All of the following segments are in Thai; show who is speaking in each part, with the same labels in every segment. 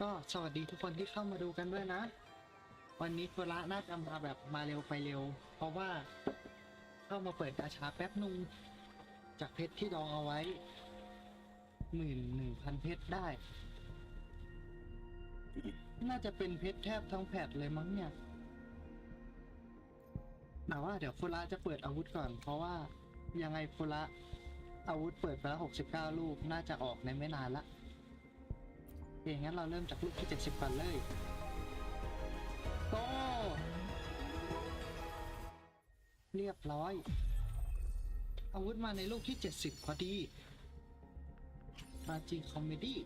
Speaker 1: ก็สวัสดีทุกคนที่เข้ามาดูกันด้วยนะ วันนี้คุระน่าจะมาแบบมาเร็วไปเร็ว เพราะว่าเข้ามาเปิดกาชาแป๊บนึงจากเพชรที่ดองเอาไว้หมื่นหนึ่งพันเพชรได้ น่าจะเป็นเพชรแทบทั้งแผดเลยมั้งเนี่ยแต่ว่าเดี๋ยวฟุระจะเปิดอาวุธก่อน เพราะว่ายังไงฟุระอาวุธเปิดไปแล้วหกสิบเก้าลูก น่าจะออกในไม่นานละ เคงั้นเราเริ่มจากลูกที่เจ็ดสิบก่อนเลยโกเรียบร้อย อาวุธมาในลูกที่เจ็ดสิบพอดีมาจีคอมเมดี้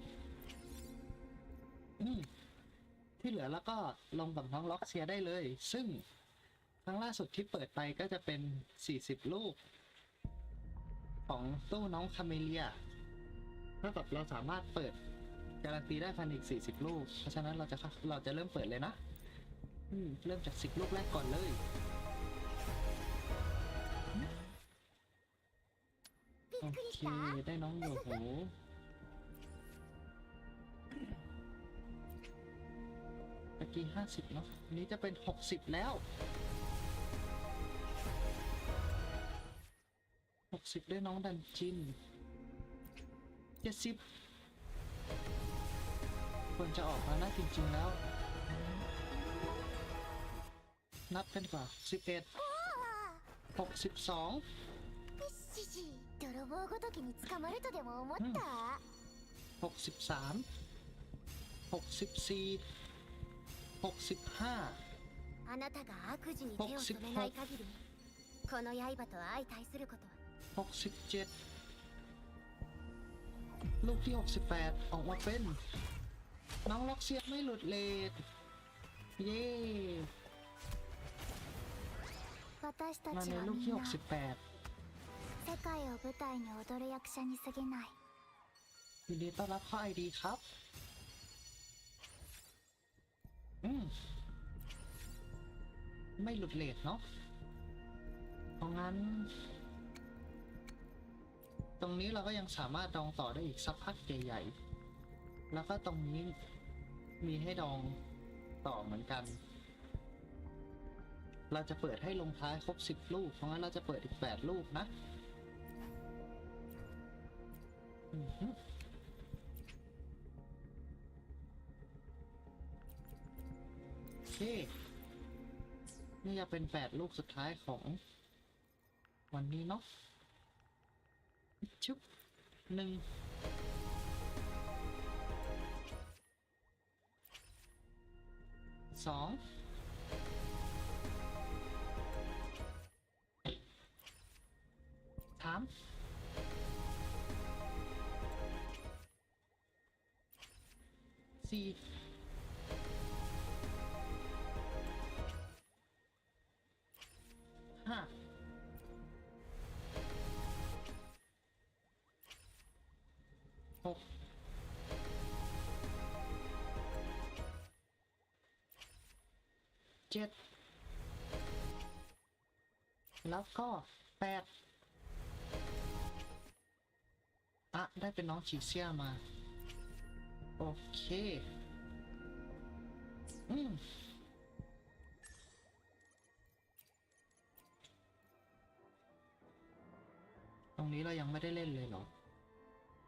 Speaker 1: ที่เหลือแล้วก็ลงกับน้องล็อกเซียได้เลย ซึ่งครั้งล่าสุดที่เปิดไปก็จะเป็น 40 ลูก ของตู้น้องคาเมเลียเท่ากับเราสามารถเปิด การันตีได้ภายในอีก 40 ลูก เพราะฉะนั้นเราจะเข้าเราจะเริ่มเปิดเลยนะอืมเริ่มจาก 10 ลูกแรกก่อนเลย โอเค ได้น้องโยโหตะกี้ห้าสิบเนาะอันนี้จะเป็นหกสิบแล้วหกสิบได้น้องดันจินเจ็ดสิบ ควรจะออกมานะจริงๆแล้ว นับกันก่อนสิบเอ็ดหกสิบสอง
Speaker 2: シジ泥棒ごときに捕まるとでも思った、
Speaker 1: หกสิบสามหกสิบสี่หกสิบห้า
Speaker 2: あなたが悪事に手を染めない限りこの刃と相対することは
Speaker 1: หกสิบเจ็ดลูกที่หกสิบแปดออกมาเป็น น้องล็อกเซียไม่หลุดเลทเย้
Speaker 2: 私た
Speaker 1: มา
Speaker 2: ち
Speaker 1: ใน
Speaker 2: は
Speaker 1: ลูก
Speaker 2: み
Speaker 1: ที่
Speaker 2: ん
Speaker 1: ห
Speaker 2: な
Speaker 1: กสิบแปด
Speaker 2: 世界を舞台に踊る役者に過ぎない
Speaker 1: ยินดีต้อนรับเข้าไอดีครับ อืม ไม่หลุดเลทเนาะเพราะงั้น ตรงนี้เราก็ยังสามารถดองต่อได้อีกสักพักใหญ่ๆ แล้วก็ตรงนี้มีให้ดองต่อเหมือนกัน เราจะเปิดให้ลงท้ายครบสิบลูก เพราะงั้นเราจะเปิดอีกแปดลูกนะโอเคนี่จะเป็นแปดลูกสุดท้ายของ วันนี้เนาะชุบหนึ่ง สองสามสี่ เจ็ดแล้วก็แปดอะได้เป็นน้องชีเซียมา โอเค อืมตรงนี้เรายังไม่ได้เล่นเลยเหรอ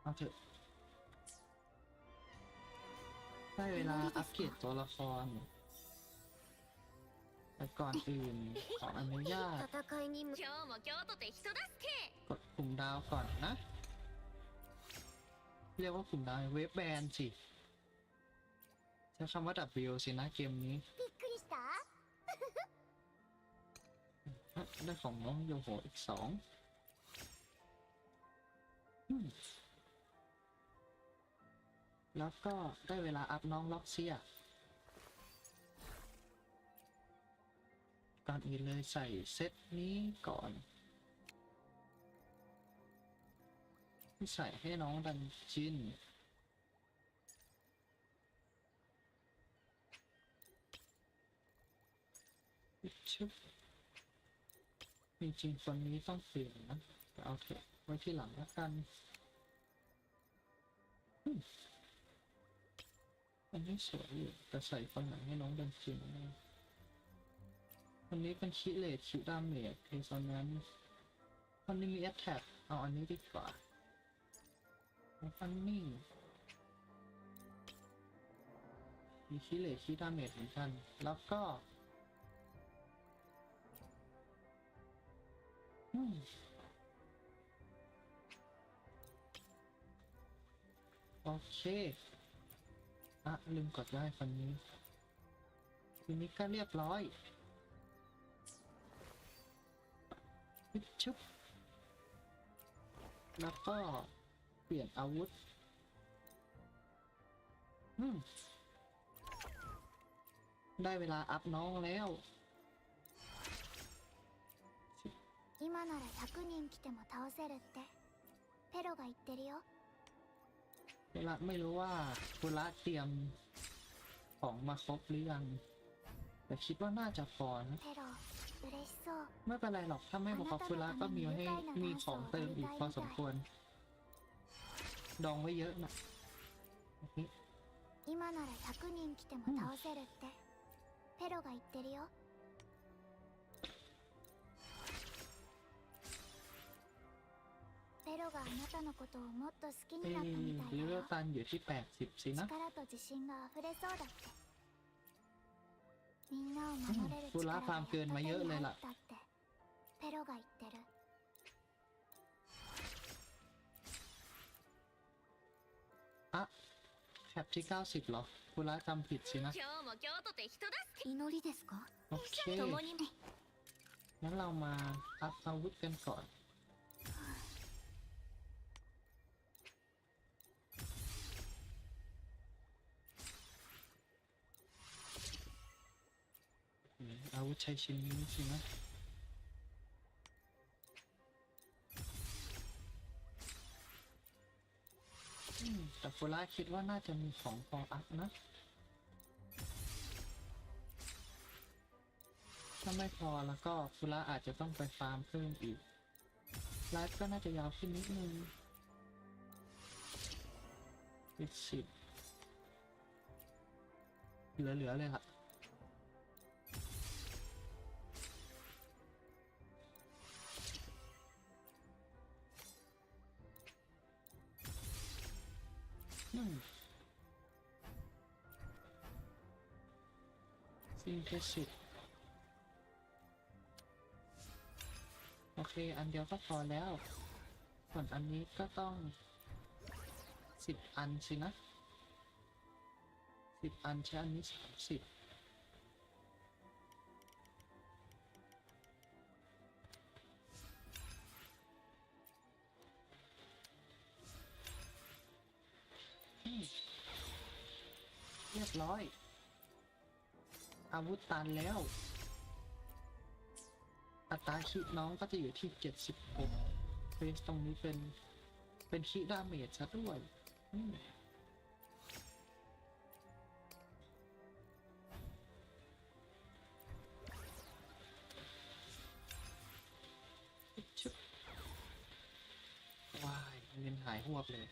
Speaker 1: เอาเถอะ ได้เวลาอัปเกรดตัวละคร แต่ก่อนอื่นขออนุญาตกดกลุ่มดาวก่อนนะ เรียกว่าขุมดาวเว็บแบนสิใช้คำว่าดับวิ W สินะเกมนี้ได้ของน้องโยโหอีกสองแล้วก็ได้เวลาอัพน้องล็อกเซีย ก่อนอื่นเลยใส่เซตนี้ก่อน ใส่ให้น้องดันจินชุบจริงๆคนนี้ต้องเปลี่ยนนะแต่เอาเถอะไว้ที่หลังแล้วกันมันนี้สวยอยู่แต่ใส่ฟันหนังให้น้องเป็นจริงนะ คนนี้เป็นคิเลตคิดาเมจเพซอนนั้นคนนี้มีแอตแทกเอาอันนี้ดีกว่าฟันนี่มีคิเลตคิดาเมจเหมือนกัน แล้วก็โอเคอะลืมกดได้ฟันนี้ทีนี้ก็เรียบร้อย ชุบชุบ แล้วก็เปลี่ยนอาวุธ อืม ได้เวลาอัพน้องแล้ว
Speaker 2: 今なら100人来ても倒せるってペロが言ってるよ
Speaker 1: คุระไม่รู้ว่าคุระเตรียมของมาครบหรือยัง แต่คิดว่าน่าจะพอนะ
Speaker 2: ペロ嬉しそう
Speaker 1: ไม่เป็นไรหรอก ถ้าไม่มาครบคุระก็มีให้มีของเติมอีกพอสมควร ดองไว้เยอะนะโอเค
Speaker 2: 今なら100人来ても倒せるってペロが言ってるよペロがあなたのことをもっと好き
Speaker 1: เอ๊
Speaker 2: になったみたい
Speaker 1: เล
Speaker 2: だ
Speaker 1: เว
Speaker 2: よ
Speaker 1: ลตันอยู่ที่ 80 สินะ
Speaker 2: 力と自信が溢れそうだって みんなを守れる
Speaker 1: うん
Speaker 2: 力がやっと手に
Speaker 1: フラファンเกินมาเยอะเลย
Speaker 2: 入
Speaker 1: ล่ะ
Speaker 2: ったってペロが言ってる
Speaker 1: อะแคปที่ 90เหรอคุระจำผิดสินะ
Speaker 3: 今日も京都って人助け
Speaker 2: 祈りですか
Speaker 1: โอเค
Speaker 3: 共に
Speaker 1: งั้นเรามาอัพอาวุธกันก่อน อาวุธใช้ชิ้นนี้สินะแต่ฟูล่าคิดว่าน่าจะมีของพออัพนะถ้าไม่พอแล้วก็ฟูล่าอาจจะต้องไปฟาร์มเพิ่มอีกไลฟ์ก็น่าจะยาวขึ้นนิดนึงอีกสิบเหลือๆเลยล่ะอื ซิงเกสิบโอเค อันเดียวก็พอแล้ว ส่วนอันนี้ก็ต้องสิบอันสินะสิบอันใช้อันนี้สามสิบ ร้อย อาวุธตันแล้ว อัตราคิดน้องก็จะอยู่ที่76เฟสตรงนี้เป็น เป็นคิดาเมจซะด้วยชุบว้ายเงินหายหัวเลย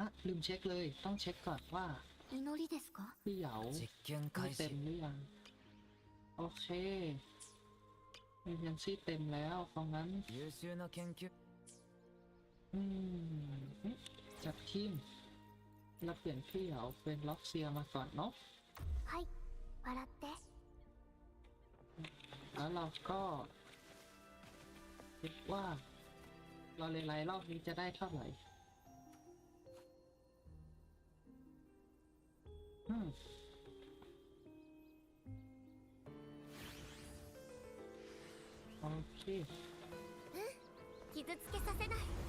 Speaker 1: อ่ะ ลืมเช็คเลย ต้องเช็คก่อนว่า
Speaker 2: 祈りですか
Speaker 1: พี่เหยา
Speaker 4: 実験
Speaker 1: มี
Speaker 4: 開
Speaker 1: เต็ม
Speaker 4: 始
Speaker 1: หรือยัง โอเคเอเจนซี่เต็มแล้วเพราะงั้น
Speaker 4: 優秀な研究
Speaker 1: อืมเอ๊ะจัดทีมเราเปลี่ยนพี่เหยาเป็นล็อกเซียมาก่อนเนาะ
Speaker 2: はい笑って
Speaker 1: แล้วเราก็คิดว่า เราเลยไล่รอบนี้จะได้เท่าไหร่ う
Speaker 2: ん。傷つけさせない。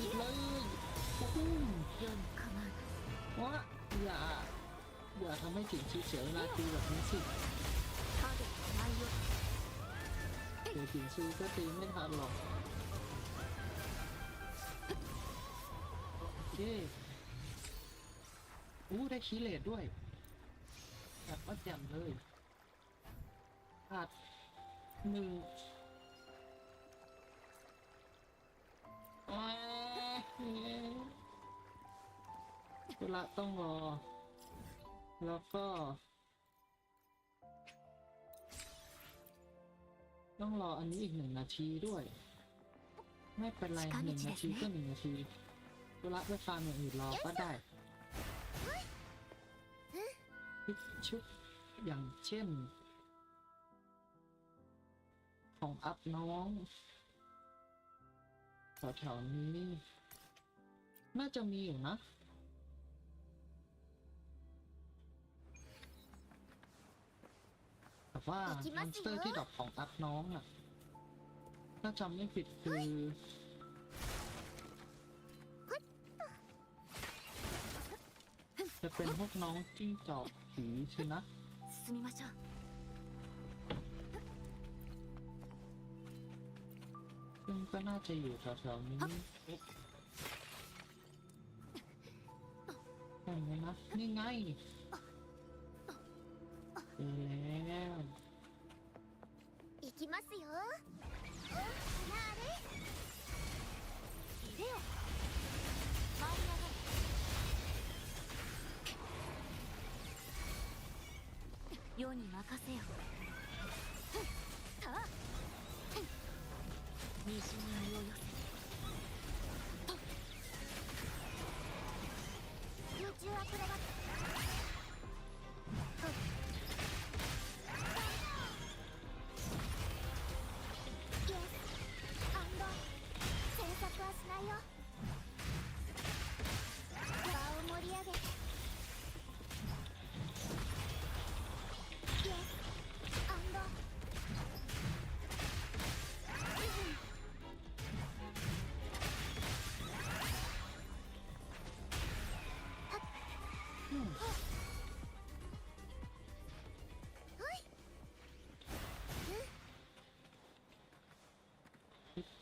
Speaker 1: อี
Speaker 2: ก
Speaker 1: เลยปุ้มวะอย่า อย่าทำให้ถึงชีเสียเวลาตีแบบนี้สิเดี๋ยวถึงซื้อก็ตีไม่ทันหรอกโอเคอู้ได้ชีเลดด้วยแบบว่าแจ่มเลยขาดหนึ่ง เวลาต้องรอ แล้วก็ ต้องรออันนี้อีกหนึ่งนาทีด้วย ไม่เป็นไรหนึ่งนาทีก็หนึ่งนาทีธุระไปฟาร์มอย่างอื่นรอก็ได้พิชุดอย่างเช่น ของอัพน้องแถวๆนี้ น่าจะมีอยู่นะ บว่ามอนสเตอร์ที่ดอกของอัพน้องอะ ถ้าจำไม่ผิดคือจะเป็นพวกน้องจิ้งจอกผีใช่นะซึ่งก็น่าจะอยู่แถวๆนี้ใช่ไหมนะนี่ไงเอ
Speaker 2: อ ますよ。なあれレオ舞い上がれ世に任せよ。さあ西に身を寄せ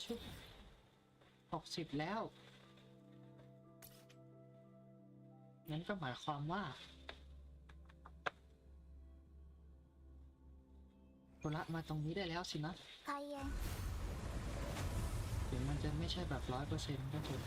Speaker 1: ชุบหกสิบแล้ว งั้นก็หมายความว่าโทระมาตรงนี้ได้แล้วสินะ
Speaker 2: 開演
Speaker 1: เดี๋ยวมันจะไม่ใช่แบบร้อยเปอร์เซ็นต์ก็เถอะ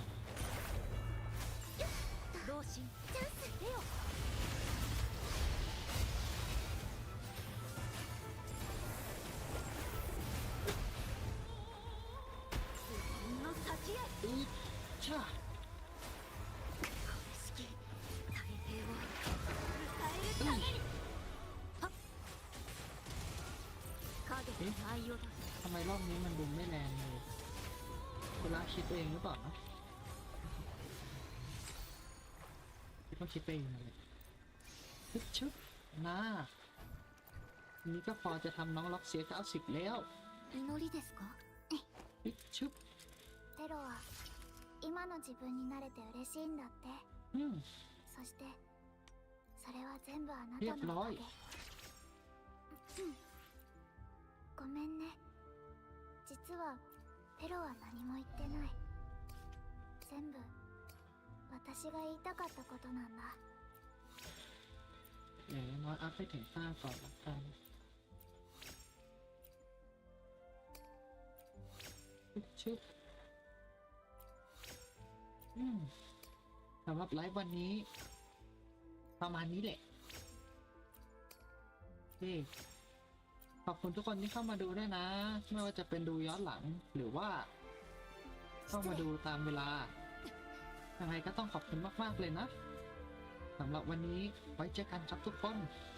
Speaker 2: 影の内容だ
Speaker 1: ทำไมรอบนี้มันดูไม่แรงเลยโทระคิดเองหรือเปล่านะคิดว่าคิดไปเองเลยชุบชุบนะอันนี้ก็พอจะทำน้องล็อกเสียเก้าสิบแล้ว
Speaker 2: 祈りですか
Speaker 1: ชุบชุบ
Speaker 2: テロは今の自分になれて嬉しいんだって
Speaker 1: อืม
Speaker 2: そしてそれは全部あな
Speaker 1: เรีย
Speaker 2: た
Speaker 1: บ
Speaker 2: の
Speaker 1: ร้
Speaker 2: お
Speaker 1: อย
Speaker 2: かげうん ごめんね実はペロは何も言ってない全部私が言いたかったことなんだ
Speaker 1: อย่างน้อยอัพให้ถึงห้าก่อนละกันชุบชุบอืมสำหรับไลฟ์วันนี้ ประมาณนี้แหละ ขอบคุณทุกคนที่เข้ามาดูด้วยนะ ไม่ว่าจะเป็นดูย้อนหลังหรือว่า เข้ามาดูตามเวลายังไงก็ต้องขอบคุณมาก ๆ เลยนะสำหรับวันนี้ไว้เจอกันครับทุกคน「